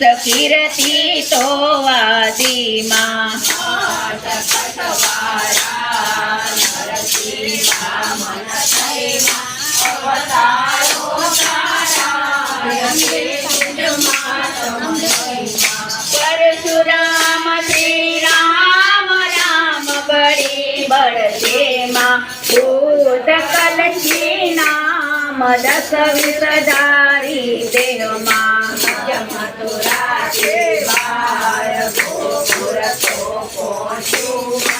કીર્તિ તો વાદીમાં. પરશુરામ શ્રી રામ રામ બળી બળદેમાં. ભૂત કલશી નામ દસ વિષધારી ધારી દેહમાં મથુરા છે બાર ગોપુર તો પહોંચ્યું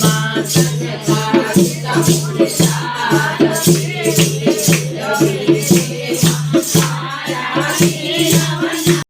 compromise.